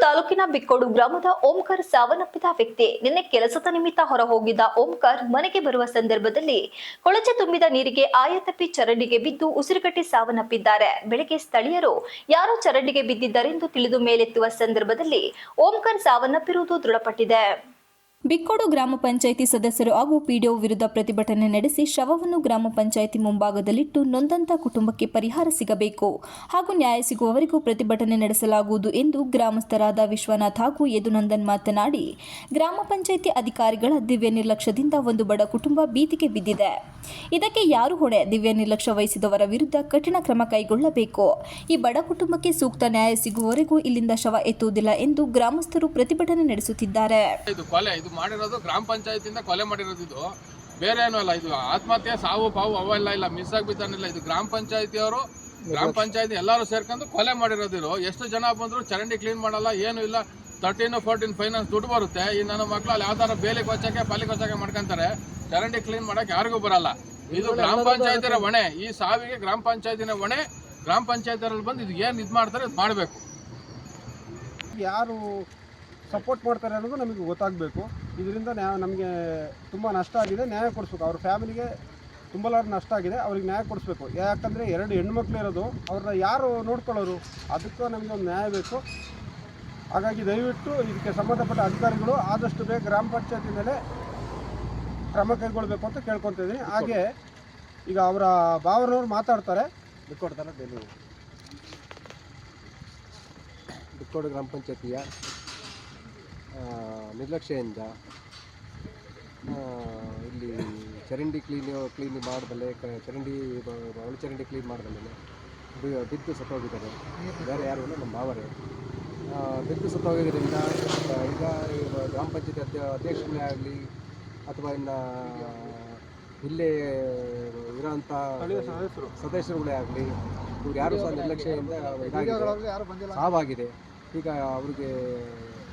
ತಾಲೂಕಿನ ಬಿಕ್ಕೋಡು ಗ್ರಾಮದ ಓಂಕಾರ್ ಸಾವನ್ನಪ್ಪಿದ ವ್ಯಕ್ತಿ ನಿನ್ನೆ ಕೆಲಸದ ನಿಮಿತ್ತ ಹೊರ ಹೋಗಿದ್ದ ಓಂಕಾರ್ ಮನೆಗೆ ಬರುವ ಸಂದರ್ಭದಲ್ಲಿ ಕೊಳಚೆ ತುಂಬಿದ ನೀರಿಗೆ ಆಯತಪ್ಪಿ ಚರಂಡಿಗೆ ಬಿದ್ದು ಉಸಿರುಗಟ್ಟಿ ಸಾವನ್ನಪ್ಪಿದ್ದಾರೆ. ಬೆಳಗ್ಗೆ ಸ್ಥಳೀಯರು ಯಾರೋ ಚರಂಡಿಗೆ ಬಿದ್ದಿದ್ದಾರೆಂದು ತಿಳಿದು ಮೇಲೆತ್ತುವ ಸಂದರ್ಭದಲ್ಲಿ ಓಂಕಾರ್ ಸಾವನ್ನಪ್ಪಿರುವುದು ದೃಢಪಟ್ಟಿದೆ. ಬಿಕ್ಕೋಡು ಗ್ರಾಮ ಪಂಚಾಯಿತಿ ಸದಸ್ಯರು ಹಾಗೂ ಪಿಡಿಒ ವಿರುದ್ಧ ಪ್ರತಿಭಟನೆ ನಡೆಸಿ ಶವವನ್ನು ಗ್ರಾಮ ಪಂಚಾಯಿತಿ ಮುಂಭಾಗದಲ್ಲಿಟ್ಟು ನೊಂದಂತ ಕುಟುಂಬಕ್ಕೆ ಪರಿಹಾರ ಸಿಗಬೇಕು ಹಾಗೂ ನ್ಯಾಯ ಸಿಗುವವರೆಗೂ ಪ್ರತಿಭಟನೆ ನಡೆಸಲಾಗುವುದು ಎಂದು ಗ್ರಾಮಸ್ಥರಾದ ವಿಶ್ವನಾಥ್ ಹಾಗೂ ಯದುನಂದನ್ ಮಾತನಾಡಿ, ಗ್ರಾಮ ಪಂಚಾಯಿತಿ ಅಧಿಕಾರಿಗಳ ದಿವ್ಯ ನಿರ್ಲಕ್ಷ್ಯದಿಂದ ಒಂದು ಬಡ ಕುಟುಂಬ ಬೀದಿಗೆ ಬಿದ್ದಿದೆ. ಇದಕ್ಕೆ ಯಾರು ಹೊಣೆ? ದಿವ್ಯ ನಿರ್ಲಕ್ಷ್ಯ ವಹಿಸಿದವರ ವಿರುದ್ಧ ಕಠಿಣ ಕ್ರಮ ಕೈಗೊಳ್ಳಬೇಕು. ಈ ಬಡ ಕುಟುಂಬಕ್ಕೆ ಸೂಕ್ತ ನ್ಯಾಯ ಸಿಗುವವರೆಗೂ ಇಲ್ಲಿಂದ ಶವ ಎತ್ತುವುದಿಲ್ಲ ಎಂದು ಗ್ರಾಮಸ್ಥರು ಪ್ರತಿಭಟನೆ ನಡೆಸುತ್ತಿದ್ದಾರೆ. ಮಾಡಿರೋದು ಗ್ರಾಮ ಪಂಚಾಯಿತಿಯಿಂದ ಕೊಲೆ ಮಾಡಿರೋದು ಇದು. ಬೇರೆ ಏನೂ ಅಲ್ಲ ಇದು ಆತ್ಮಹತ್ಯೆ ಸಾವು ಪಾವು ಅವೆಲ್ಲ ಇಲ್ಲ ಮಿಸ್ ಆಗಿಬಿದ್ದಾನಿಲ್ಲ ಇದು ಗ್ರಾಮ ಪಂಚಾಯತಿಯವರು ಗ್ರಾಮ ಪಂಚಾಯತಿ ಎಲ್ಲರೂ ಸೇರ್ಕೊಂಡು ಕೊಲೆ ಮಾಡಿರೋದಿರು ಎಷ್ಟು ಜನ ಬಂದ್ರು ಚರಂಡಿ ಕ್ಲೀನ್ ಮಾಡಲ್ಲ ಏನು ಇಲ್ಲ. ತರ್ಟೀನ್ ಫೋರ್ಟೀನ್ ಫೈನಾನ್ಸ್ ದುಡ್ಡು ಬರುತ್ತೆ. ಈ ನನ್ನ ಮಕ್ಕಳು ಅಲ್ಲಿ ಯಾವ್ದಾರ ಬೇಲಿ ಕೊಚ್ಚಕ್ಕೆ ಪಾಲಿ ಕೊಚ್ಚಕ್ಕೆ ಮಾಡ್ಕೊಂತಾರೆ. ಚರಂಡಿ ಕ್ಲೀನ್ ಮಾಡೋಕೆ ಯಾರಿಗೂ ಬರಲ್ಲ. ಇದು ಗ್ರಾಮ ಪಂಚಾಯತಿನ ಹೊಣೆ. ಈ ಸಾವಿಗೆ ಗ್ರಾಮ ಪಂಚಾಯತಿನ ಹೊಣೆ. ಗ್ರಾಮ ಪಂಚಾಯತಿಯಲ್ಲಿ ಬಂದು ಇದು ಏನು ಇದು ಮಾಡ್ತಾರೆ ಇದು ಮಾಡಬೇಕು. ಯಾರು ಸಪೋರ್ಟ್ ಮಾಡ್ತಾರೆ ಅನ್ನೋದು ನಮಗೆ ಗೊತ್ತಾಗಬೇಕು. ಇದರಿಂದ ನ್ಯಾಯ ನಮಗೆ ತುಂಬ ನಷ್ಟ ಆಗಿದೆ. ನ್ಯಾಯ ಕೊಡಿಸ್ಬೇಕು. ಅವ್ರ ಫ್ಯಾಮಿಲಿಗೆ ತುಂಬಲಾರು ನಷ್ಟ ಆಗಿದೆ. ಅವ್ರಿಗೆ ನ್ಯಾಯ ಕೊಡಿಸ್ಬೇಕು. ಯಾಕಂದರೆ ಎರಡು ಹೆಣ್ಮಕ್ಳು ಇರೋದು. ಅವ್ರನ್ನ ಯಾರು ನೋಡ್ಕೊಳ್ಳೋರು? ಅದಕ್ಕೂ ನಮಗೆ ಒಂದು ನ್ಯಾಯ ಬೇಕು. ಹಾಗಾಗಿ ದಯವಿಟ್ಟು ಇದಕ್ಕೆ ಸಂಬಂಧಪಟ್ಟ ಅಧಿಕಾರಿಗಳು ಆದಷ್ಟು ಬೇಗ ಗ್ರಾಮ ಪಂಚಾಯತಿ ಮೇಲೆ ಕ್ರಮ ಕೈಗೊಳ್ಬೇಕು ಅಂತ ಕೇಳ್ಕೊತಿದ್ದೀನಿ. ಹಾಗೆ ಈಗ ಅವರ ಭಾವನವ್ರು ಮಾತಾಡ್ತಾರೆ. ಬಿಕ್ಕೋಡ್ತಾರೆ ಡೆಲಿವರಿ ಬಿಕ್ಕೋಡು ಗ್ರಾಮ ಪಂಚಾಯತಿಯ ನಿರ್ಲಕ್ಷ್ಯದಿಂದ ಇಲ್ಲಿ ಚರಂಡಿ ಕ್ಲೀನ್ ಕ್ಲೀನ್ ಮಾಡಿದಲ್ಲೇ ಕ- ಚರಂಡಿ ಬ- ಒಳ ಚರಂಡಿ ಕ್ಲೀನ್ ಮಾಡಿದಲ್ಲೇ ಬಿ- ಬಿದ್ದು ಸತ್ತೋಗಿದ್ದಾರೆ. ಬೇರೆ ಯಾರು ಅಂದರೆ ನಮ್ಮ ಭಾವರೇ ಆ, ಬಿದ್ದು ಸತ್ತೋಗಿದ್ದರಿಂದ ಈಗ ಈ ಗ್ರಾಮ ಪಂಚಾಯತಿ ಅಧ್ಯ ಅಧ್ಯಕ್ಷನೇ ಆಗಲಿ ಅಥವಾ ಇನ್ನು ಇಲ್ಲೇ ಇರೋಂಥ ಸದಸ್ಯರು. ಸದಸ್ಯರುಗಳೇ ಆಗಲಿ ಇವ್ರು ಯಾರು ಸಹ ನಿರ್ಲಕ್ಷ್ಯದಿಂದ ಇದಾಗಿದೆ. ಯಾರು ಬಂದಿಲ್ಲ. ಸಾವಾಗಿದೆ. ಈಗ ಅವ್ರಿಗೆ